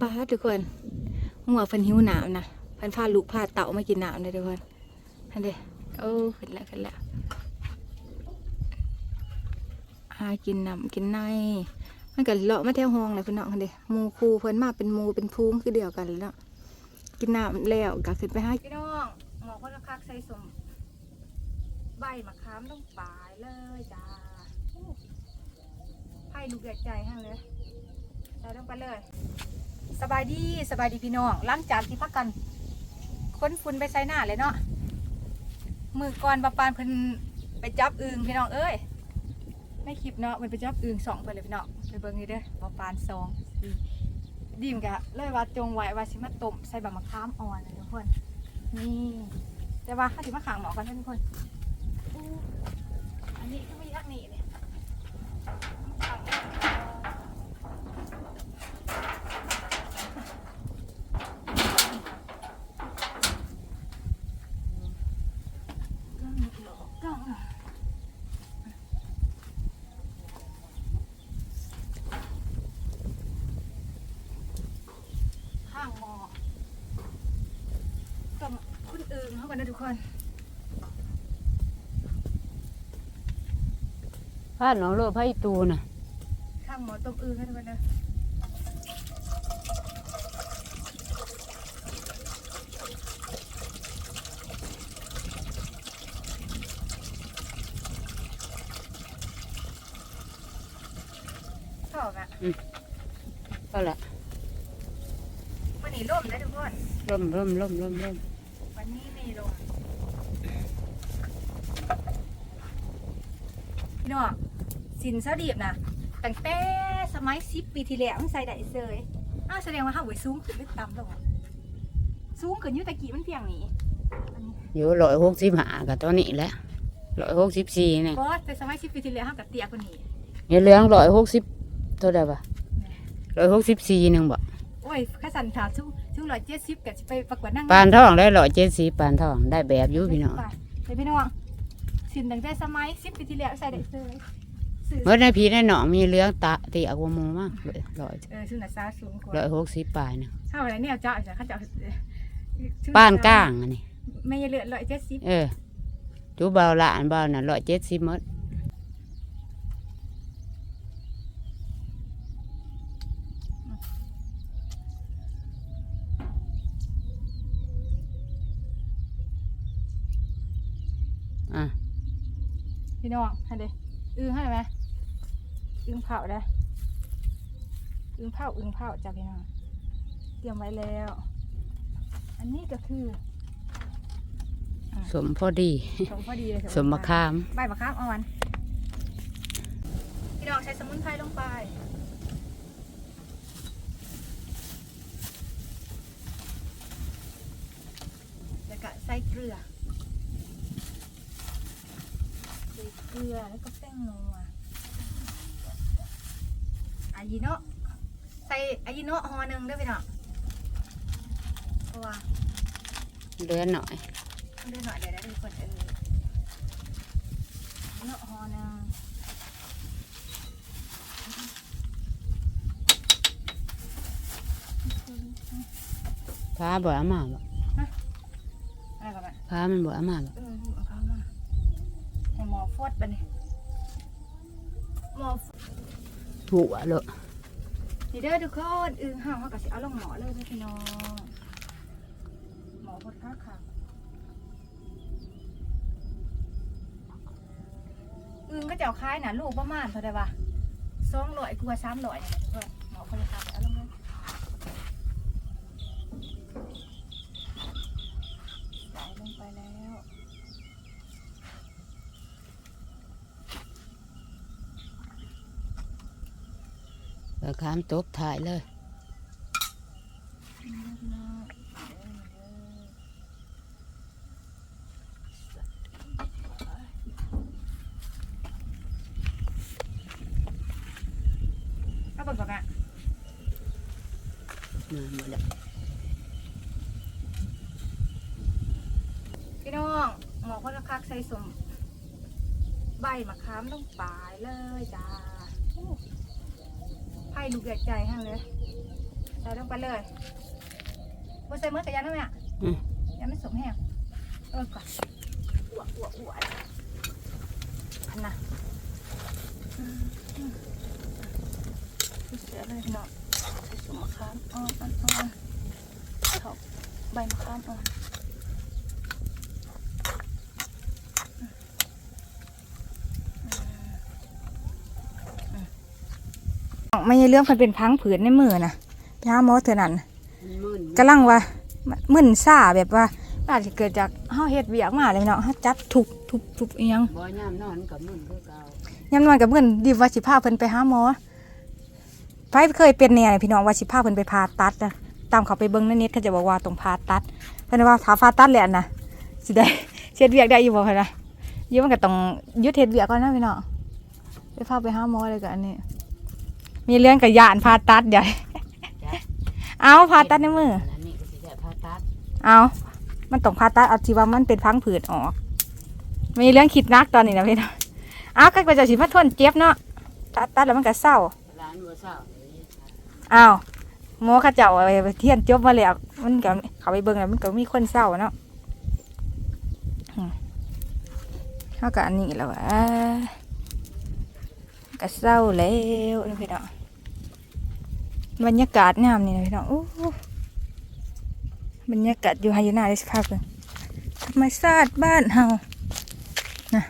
ป้าทุกคนหัวเพิ่นหิวหนาวนะเพิ่นพาลูกพาเต่ามากินหนาวเลยทุกคนอันเด้โอ้ขึ้นแล้วขึ้นแล้วหากินน้ำกินในมันก็เลาะมาแถวห้องเลยพี่น้องอันเด้หมูคูเพิ่นมาเป็นหมูเป็นพูงคือเดียวกันเลยเนาะกินน้ำแล้วก็ขึ้นไปใหาพี่น้องหมอคนละคักใส่สมใบมะขามต้องปลายเลยจ้าให้ลูกใหญ่ใจห้เลยใส่ลงไปเลย สบายดีสบายดีพี่น้องหล้างจากที่พักกันค้นฝุ่นไปใส่หน้าเลยเนาะมือก่อนปะปานเพิ่นไปจับอึงพี่น้องเอ้ยในคลิปเนาะเพิ่นไปจับอึงสองเพิ่นเลยพี่น้องไปเบิ่งนี่เด้อปะปานสองดีดีมกะเลยว่าจงไว้ว่าสิมาต้มใส่บะมะขามอ่อนนะทุกคนนี่แต่ว่าข้าสิมาขังหมอกันทุกคนอันนี้ก็มีทักนี่เนี่ยขัง ข้างหมอต้มคุณอื่นเข้ากันนะทุกคนพาดหนองโลดพาอีตูน่ะข้างหมอต้มอื่นให้ทุกคนนะชอบอะก็ละ ร่มร่มร่มร่มร่มวันนี้มีลมพี่น้องสินเสาดีบนะตั้งแต่สมัยสิบปีที่แล้วมันใส่ได้เสยอ้าวแสดงว่าห้าหวยสูงขึ้นหรือต่ำแล้ววะสูงขึ้นอยุตะกี้มันเพียงนี้อันนี้อยู่ร้อยหกสิบห้ากับตัวนี้แหละร้อยหกสิบสี่เนี่ยก็แต่สมัยสิบปีที่แล้วห้ากับเตียกว่านี้อย่าเหลืองร้อยหกสิบเท่าไหร่ปะร้อยหกสิบสี่หนึ่งบ่โอ้ยข้าสันถามสูงสูง ร้อยเจ็ดสิบกับไปประกวดนั่งปานทองได้ร้อยเจ็ดสิบปานทองได้แบบอยู่พี่น้องไปพี่น้องสินตั้งแต่สมัยสิบปีที่แล้วใส่ได้เสยสื่อเมื่อในพี่ในหนองมีเหลืองตะตีอักวามูมากร้อยเออชื่อหน้าซาสูงกว่าร้อยหกสิบปลายหนึงถ้าอะไรเนี่ยเจ้าจะเขาจะป้านก้างอันนี้ไม่เหลือร้อยเจ็ดสิบเออจูเบาหลานเบาน่ะร้อยเจ็ดสิบหมด พี่น้องให้เด้อึ้งให้ไหมอึ้งเผาได้อึ้งเผาอึ้งเผาจ้ะพี่น้องเตรียมไว้แล้ว อันนี้ก็คือสมพอดีสมพอดีเลยสมมะขามใบมะขามอ่อนพี่น้องใช้สมุนไพรลงไปแล้วก็ใส่เกลือใส่ เกลือแล้วก็แป้งนัวอายิโนะใส่อายิโนะห่อหนึ่งเด้วยพี่น้องเพราะว่าเหลือหน่อยเลือกหน่อยเดี๋ยวได้ทุกคนเออเนาะห่อหนึ่งพาบ่เอามาบ่อะไรกันบ้างพามันบ่เอามาบ่เออเอาเข้ามา ให้หมอฟดไปนี่หมอฟดหัวเลยนี่เด้อทุกคนอึ้งห่างเขาก็สิเอาลงหมอเลยเด้อพี่น้องหมอฟดข้าค่ะอึ้งก็จะเอาคล้ายน่ะลูกประมาณเท่าไหร่วะสองร้อยกว่าสามร้อยเนี่ยทุกคนหมอคนละครับเอาลงเลยใส่ลงไปแล้ว แล้วขามตบถ่ายเลย ก็บอกอะ มาหมดแล้ว พี่น้องหมอคนละคักใส่สมใบมะขามต้องปลายเลยจ้าไผ่ลูก ใหญ่ใจให้เลยใส่ลงไปเลยบ่ใส่มือกับยันนะแม่อืม ยันไม่สมแห้งเออก่อนอ้วกอ้วกอ้วกพันนะอืมอืมเสียเลยพี่น้องใส่สมมะขามอ่อนอ่อนอ่อนเขาใบมะขามอ่อน ไม่ใช่เรื่องมันเป็นพังผืนในมือนะไปหาหมอเท่านั้นมื่นกำลังว่ามึนซ่าแบบว่าอาจจะเกิดจากเฮาเฮ็ดเวียกมาเลยเนาะเฮาจับทุบทุบทุบอีหยังบ่ยามนอนกับมื่นคือเก่ายามนอนกับเพิ่นดีว่าสิพาเพิ่นไปหาหมอไปเคยเป็นแน่เลยพี่น้องว่าสิพาเพิ่นไปผ่าตัดนะตามเขาไปเบิ่งในเน็ตเขาจะบอกว่าต้องผ่าตัดเพิ่นว่าถ้าผ่าตัดแล้วนะสิได้เฮ็ดเวียกได้อยู่บ่คั่นนะอยู่มันก็ต้องหยุดเฮ็ดเวียกก่อนนะพี่น้องไปพาไปหาหมอเลยก็อันนี้ มีเรื่องกับยานผ่าตัดเดี๋ยวเอาผ่าตัดในมืออันนี้ก็สิได้ผ่าตัดเอามันต้องผ่าตัดเอาที่ว่ามันเป็นพังผืดออกมีเรื่องคิดนักตอนนี้นะพี่น้องเอาก็ไปจะสิมาทนเจ็บเนาะตัดตัดแล้วมันก็เศร้าร้านบ่เศร้าอ้าวหมอเขาเจ้าเอาไปเทียนจบมาแล้วมันก็เขาไปเบิ่งแล้วมันก็มีคนเศร้าเนาะอืมเขาก็อันนี้แล้ววะก็เศร้าแล้วนะพี่น้อง บรรยากาศงามนี่นะพี่น้องโอ้บรรยากาศอยู่ไฮยูนาได้สภาพเลยธรรมชาติบ้านเฮานะ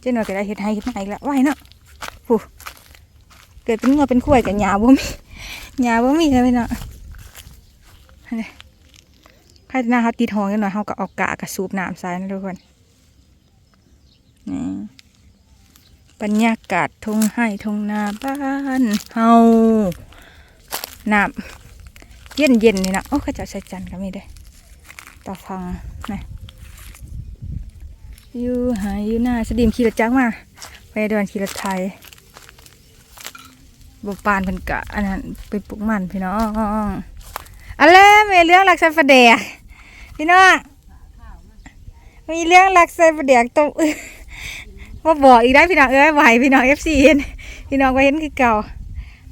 เจ้าหน่อยก็ได้เห็ดไฮเห็ดนาอีกแล้วไหวเนาะผู้เกิดเป็นงัวเป็นข้วยกับหญ้าบ่มีหญ้าบ่มีเลยพี่น้องอันนี้ใครหน้าเขาติดหองกันหน่อยเขาก็เอากะกระสูบน้ำใส่นะทุกคน บรรยากาศทงไห้ทงนาบ้านเฮาน้ำเย็นเย็นๆนี่นะโอ้ข้าเจะใส่จันก็มีเด้ต่อฟังนะอยู่หายอยู่หน้าสดีมขี่รถจักรมาไปเดินขี่รถไทยบปานเป็นกะอันนั้นไปปลูกมันพี่น้องอะไรมีเรื่องรักใส่ประเดกพี่น้องมีเรื่องรักใส่ประเดกตรง อื้อมาบอกอีกได้พี่น้องเอ้ยไหวพี่น้องเอฟซีเห็นพี่น้องก็เห็นคือเก่า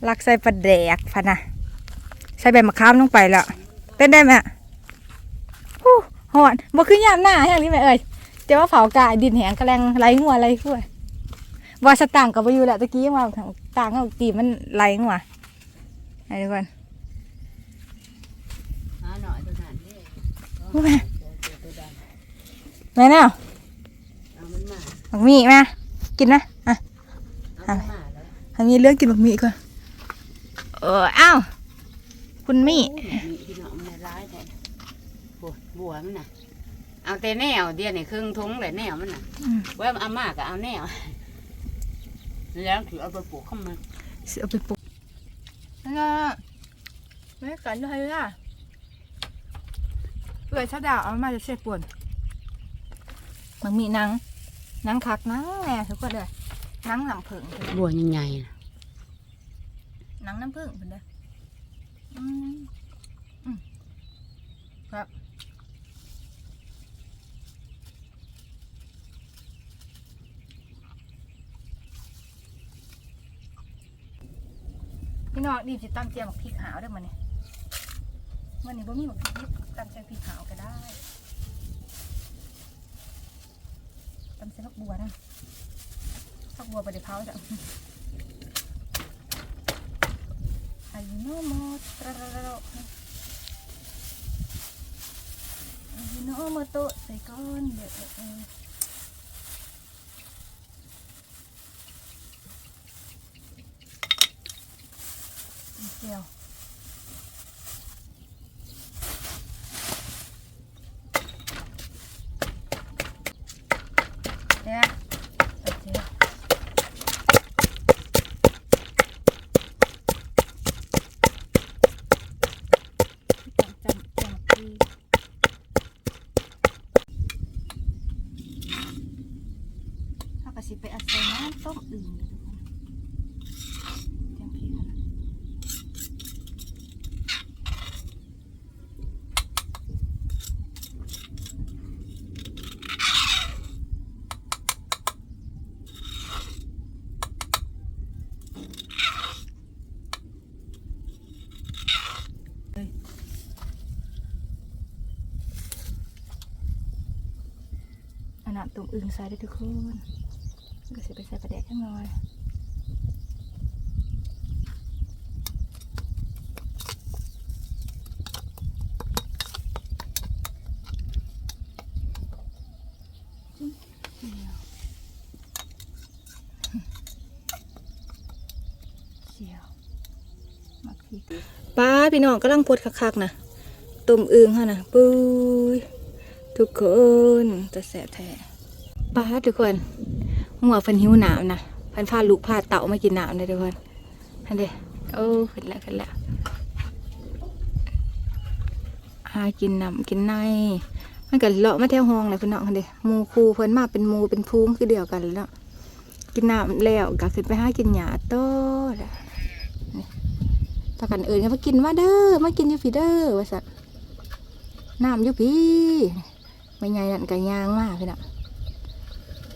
รักใส่ประเดกพะนะใส่ใบมะขามลงไปแล้วเป็นได้ไหมฮู้หอนบ่คือยามหน้าอย่างนี้แม่เอ่ยเจ้าว่าเผากายดินแหงกระแลงไหลงัวไหลขั้วว่าสตางค์กับไปอยู่แหละตะกี้ว่าต่างกับตีมันไหลงัวไอ้ทุกคนหาหน่อยตัวนั้นนี่ฮู้แม่ตัวดแม่เนาะำเอามันมา บักหมี่แม่กินนะอะเอามันมาแล้วทางนี้เลือกกินบักหมี่ก่อนเอออ้าวคุณหมี่มีพี่น้องมันร้ายแท้บัวบัวมันน่ะ เอาแต่แนวเดียวนี่ครึ่งทุงเลยแนวมันน่ะอืมว่าเอามากก็เอาแนวแล้วถือเอาไปปลูกเข้ามาสิเอาไปปลูกนั่นน่ะแม่กันเลยล่ะเอื่อยชะดาวเอามาจะเสียป่วนมันมีหนังห นังคักหนังแน่ทุกคนเลยหนังหลังผึ่งเพิ่นเด้อบัวใหญ่ๆน่ะหนังน้ำผึ้งเพิ่นเด้ออืมอืมครับพี่น้องดีจิตตำเจียมบักพริกขาวเด้อมันนี่วันนี้บ่มีบักพริกตำเจียมพริกขาวก็ได้ ตำเจียมผักบัวนะผักบัวไปเดี๋ยวเผาจ้ะอายุโนโมตระระระรอายุโนโมโตใส่ก้อนเดี๋ยวเออเจียวเนี่ยเอาเจียวจำจำจำที่ถ้ากระสิไปอาศัยน้ำต้มอื่นเลยทุกคนจำพี่ค่ะ ตุ่มอึงใส่ได้ทุกคนก็สิไปใส่ปลาแดกข้งน้อยเจียวมักพริกป้าพี่น้องกำลังปวดคักๆนะตุ่มอึงค่ะนะปุ้ยทุกคนจะแสบแท้ ป้าทุกคนหัวเฟันหิวหนาวนะเพันพาลูกพาเต่ามากินหน้ำเลยทุกคนอันเดียโอ้ขึ้นแล้วขึ้นแล้วหากินน้ำกินในมันก็เลาะมาแถวห้องเลยพี่น้องคันเดียหมูคูเพิ่นมาเป็นหมูเป็นพูงคือเดียวกันเลยเนาะกินน้ำแล้วก็ขึ้นไปหากินหญ้าโตแหละถ้ากันเอิญกันมากินมาเด้อมากินยู่พี่เด้อว่าสัตว์น้ำยูพีไม่ใหญ่นั่นก็ยางมากพี่น่ะ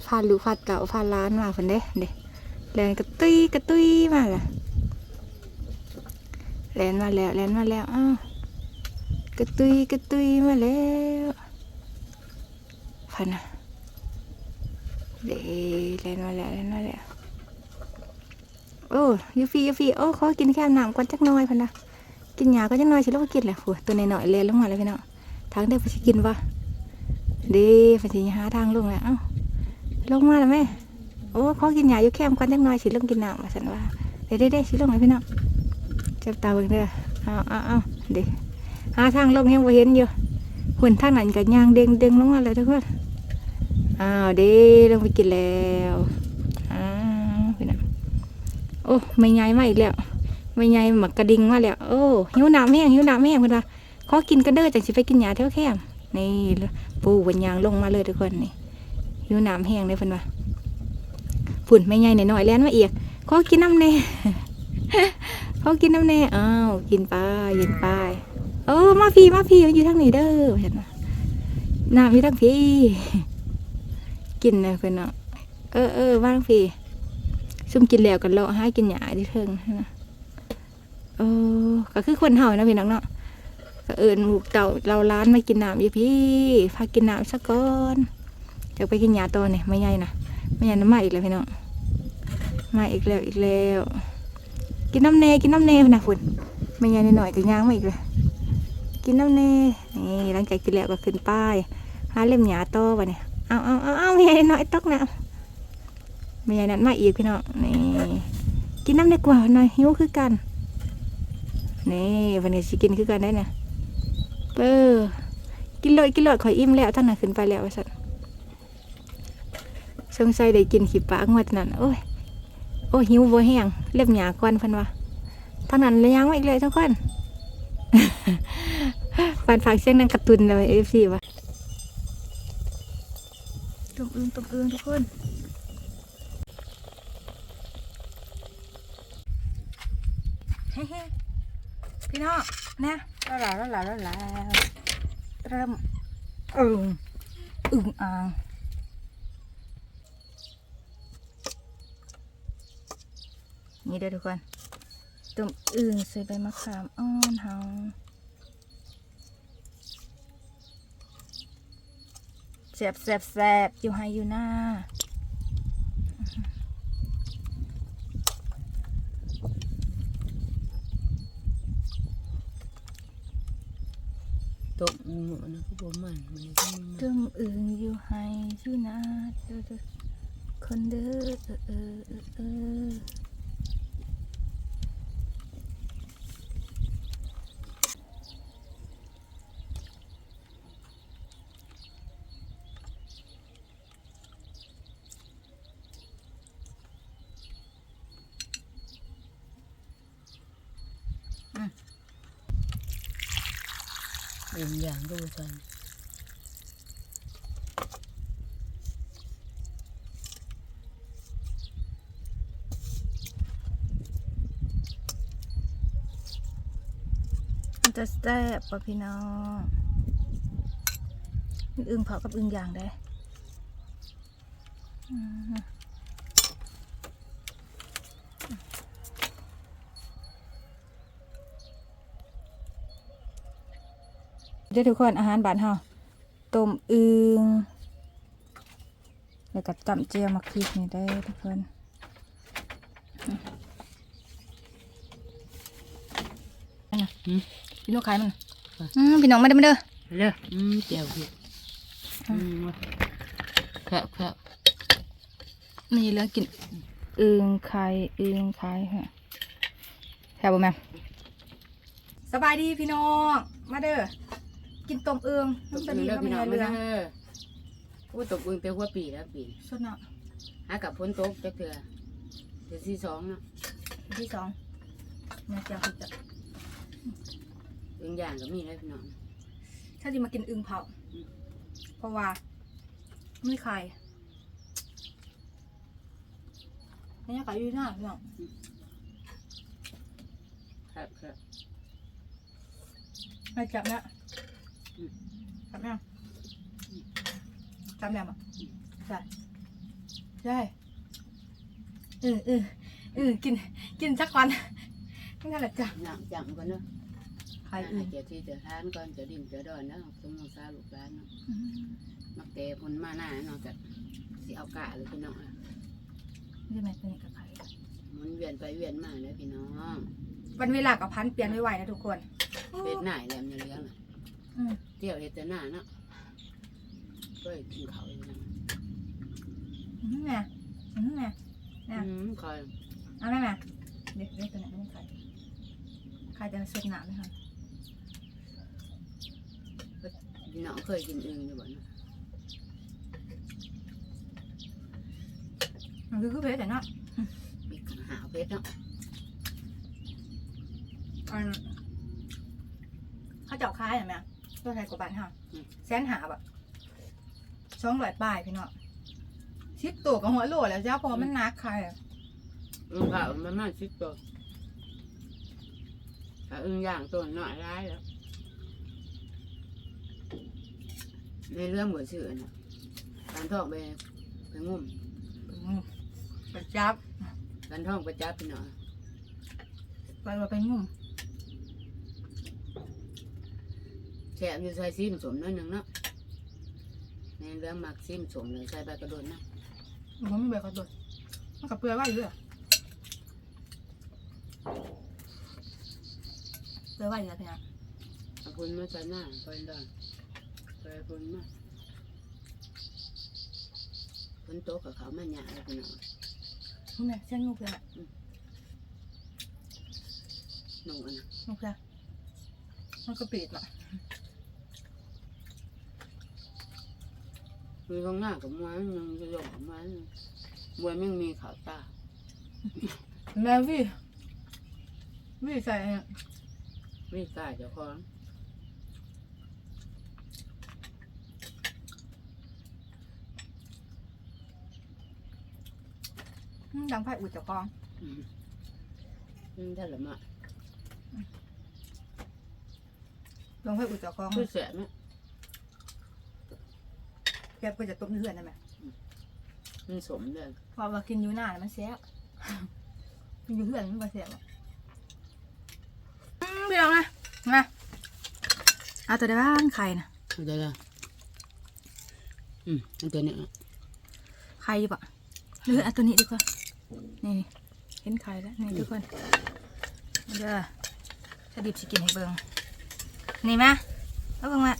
ฟาดลูกฟาดเก่าฟาดล้านมาเพิ่นเด้เด้แลนกระตุยกระตุยมาละแลนมาแล้วแลนมาแล้วอ้าวกระตุยกระตุยมาแล้วพันน่ะเด้แลนมาแล้วแลนมาแล้วโอ้ยูฟียูฟีโอ้ขอกินแค่น้ำก่อนจักน้อยพันนะกินหยาก็จักน้อยสิลูกก็กินแหละผัวตัวน้อยเลยลงมาเลยพี่น้องทางได้ไปกินวะเดีไปสิหาทางลงแล้วอ้า ลงมาแล้วแม่โอ้ขอกินหยาอยู่แคมก่อนจักหน้อยสิลงกินน้ำมาสันว่าเด้เด้เด้สิลงเลยพี่น้องเจ็บตาเบิ่งเด้อเอาเอาเอาเด้หาทางลงยังบ่เห็นอยู่หุ่นทางนั้นก็ย่างเด้งเด้งลงมาเลยทุกคนอ้าวเด้ลงไปกินแล้วอ้าวพี่น้องโอ้ไม่ใหญ่มาอีกแล้วไม่ใหญ่หมักกระดิ่งมาแล้วโอ้หิวน้ำแห้งหิวน้ำแห้งคุณตาขอกินกันเด้อจังสิไปกินหญ้าแถวแคมนี่ปูวันยางลงมาเลยทุกคนนี่ หิวน้ำแห้งเลยเพิ่นว่าฝุ่นไม่ใหญ่หน่อยๆแล้วมาอียกขอกินน้ำแน่ขอกินน้ำแน่อ้าวกินไปกินไปเออมาพี่มาพี่อยู่ทางนี้เด้อเห็นไหมน้ำอยู่ทางพี่ กินเลยเพิ่นเนาะเออเออว่าทางพี่ซุ่มกินแล้วกันเลาะหากินหยาที่เทิงนะเออก็คือคนเฮานะพี่น้องเนาะก็เอิญลูกเต่าเราร้านมากินน้ำอยู่พี่พากินน้ำสักก่อน จะไปกินหยาตัวนี่ไม่ใหญ่นะไม่ใหญ่น้ำมาอีกแล้วพี่น้องมาอีกแล้วอีกแล้ว กินน้ำเนกินน้ำเนพะนะคุณไม่ใหญ่หน่อยก็ย่างมาอีกเลยกินน้ำเนนี่หลังจากกินแล้วก็ขึ้นป้ายหาเล่มหยาโตวะเนี่ยเอาเอาเอาเอาไม่ใหญ่น่อยตกน้ำไม่ใหญ่นั้นมาอีกพี่น้องนี่กินน้ำได้กว่าหน่อยหิวคือกันนี่วันนี้สิกินคือกันได้นะเออกินเลยกินเลยขอยอิ่มแล้วท่านน่ะขึ้นไปแล้วว่าสัน สงสัยได้กินขี้ปลาเมื่อนั้นโอ้ยโอ้หิวบ่แห้งเล็บหยาก่อนพันว่าทางนั้นเลยยังไม่อีกเลยทุกคนปานฝากเสียงนังกระตุนเลยเอฟซีวะตบอึ้งตบอึ้งทุกคนเฮ้พี่น้องนะแล้วแล้วแล้วแล้วแล้วเริ่มอึ่งอึ่งอ่าง นี่เด้อทุกคนต้มอึ่งใส่ใบมะขามอ่อนเฮาแสบแสบแสบอยู่ให้อยู่หน้าตกหมูนะก็บ่มันมันก็มันตึงอึงอยู่ให้อยู่นะเด้อเด้อคนเด้อเออเออเออเออ嗯เป็นอย่างก็บ่ทัน มัน จะแซ่บป่ะพี่น้องอึงเผากับอึงย่างได้เดี๋ยวทุกคนอาหารบ้านเฮาต้มอึงแล้วก็จำเจียวมาคลิกนี่ได้ทุกคนอะอืม พี่น้องขายมันค่ะอืมพี่น้องมาเด้อมาเด้อเด้ออืมเจียวพี่อืมครับครับนี่เรื่องกินอึงไข่อึงไข่ฮะแซ่บบ่แม่สบายดีพี่น้องมาเด้อกินต้มอึงตบน้ำตาอึลีงแล้วก็พี่ไม่น้องได้มาเรื่องเด้อโอ้ตบอึงเตะหัวปีแล้วปีสดเนาะหากับพ้นตกจักเถื่อเดือนที่สองเนาะอันที่สองเนี่ยเจียวคือจะ อึงย่างก็มีแล้พี่น้อง ถ้าจะมากินอึงเผา อืม เพราะว่าไม่ไข่บรรยากาศอยู่หน้าพี่น้องครับครับไม่จับนะอืมจับยังจับแล้วอะใช่ใช่เออเออเออกิน กินสักวันนั่นแหละจ้ะ น้ำจังก่อนเนาะ ไข่ให้อึงเจ้าที่เจ้าทานก่อนเจ้าดินเจ้าดอนเนาะสมมุติซาลูกหลานเนาะอืมมักเตะพ้นมาหน้าเนาะจากสิเอากะเลยพี่น้องอะนี่ไหมตัวนี้กับไข่หมันเวียนไปเวียนมาเลยพี่น้องวันเวลากับพันเปลี่ยนไวๆนะทุกคนเฮ็ดหน้าแหลมในเลี้ยงน่ะอืมเที่ยวเฮ็ดแต่หน้าเนาะก็กินเขาวอยู่นะอืมแม่อืมแม่น่ะอืมคอยเอาแม่แม่เด็กเด็กตัวไหนไม่ได้ไข่ไข่จะสดหนาไหมคะ พี่น้องเคยกินอึ่งอยู่บ่เนาะมันคือคือเพชรแต่เนาะมีหาวเพชรเนาะอันเขาเจาะคล้ายเห็นไหมตัวไทยกว่าบาทห้าแสนหาแบบสองร้อยป้ายพี่เนาะชิปตัวกับหัวโหลแล้วเจ้าพอมันนักใครอะอึ่งเผามันมาชิดตัวถ้าอึ่งย่างตัวน้อยร้ายแล้ว ในเรื่องเหมือนชื่อน่ะการท่องไปไปงุ่มอืมไปจับการท่องไปจับพี่น้องไปว่าไปงุ่มแฉะอยู่ใส่ซิมสมน้อยหนึ่งเนาะในเรื่องมักซิมสมเลยใส่ใบกระโดนเนาะผมไม่เบื่อเขาโดดมันกับเปลือยว่าอยู่เลยเปลือยว่าอยู่แล้วพี่นะเอาพุ่นมาใส่หน้าไปดอน ไปพุ่นมาพุ่นโตะกับเขามาหยาเลยพี่น้องนี่แม่เส้นงูเปลือยอะหนุ่งอันนะงูเปลือยมันก็ปิดอะมีข้างหน้ากับม้วนหนึงจะยกกับม้วนหนึ่งม้วนไม่มีขาวตาแม่วี่วี่ใส่เนี่ยไม่กล้าเจ้าของ อืมดังไพ่อุดเจ้าของอืมอืมถ้าละมาลงไพ่อุดเจ้าของคือเสียไหมแกก็จะต้มเลือดนะแม่มันสมเลยเพราะว่ากินอยู่หน้าน่ะมันแซ่บกินอยู่เพื่อนมันบ่แซ่บหรอกอืมพี่น้องนะมาเอาตัวได้บ้างไข่นะเดี๋ยวละอืมอันตัวเนี้ย ไข่อยู่ปะหรือเอาตัวนี้ดีกว่า นี่นี่เห็นไข่แล้วนี่ทุกคนเด้อถ้าดิบสิกินให้เบิ่งนี่มาเอาเบิ่งมา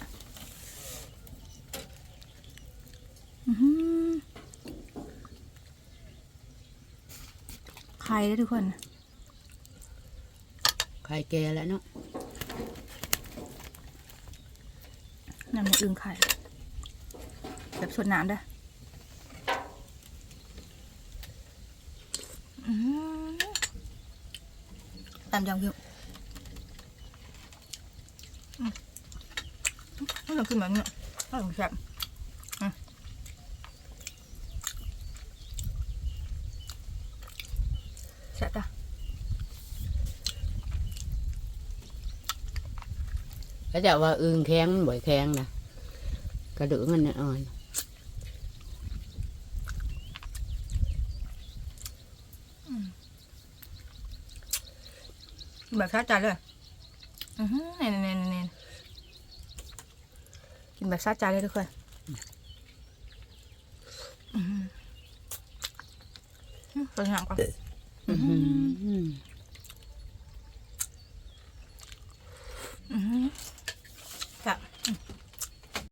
อื้อหือไข่แล้วทุกคน ไข่แก่แล้วเนาะน้ำมันอึ่งไข่แบบสดน้ำเด้ออื้อหือ ตามยำคิวอืมไม่ต้องกินแบบนี้ไม่ต้อง แบบชาใจเลยเนี่เนี่ยเนี่ยกินแบบชาใจเลยทุกคนสวยงามกว่า